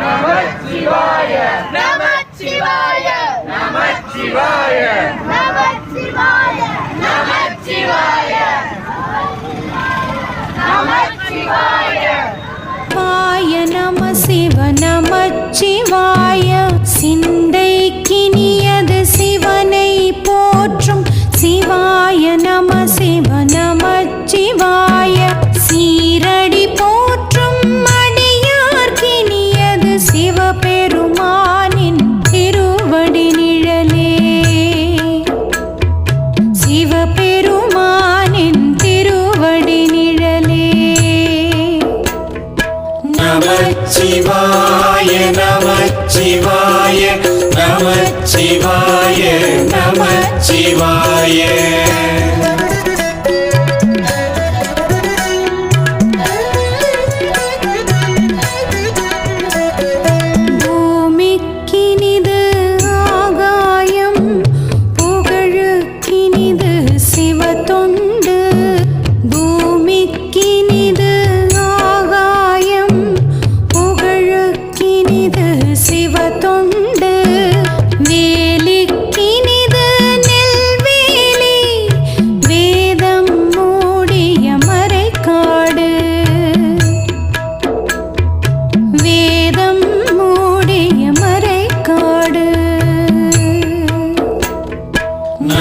நமச்சிவாய. நமச்சிவாய. நமச்சிவாய. நமச்சிவாய. நமச்சிவாய. நமச்சிவாய. வாய நம சிவனை போற்றும். சிவாய நம சிவ நமச்சிவாய. நமச்சிவாய நமச்சிவாய நமச்சிவாய நமச்சிவாய சிவ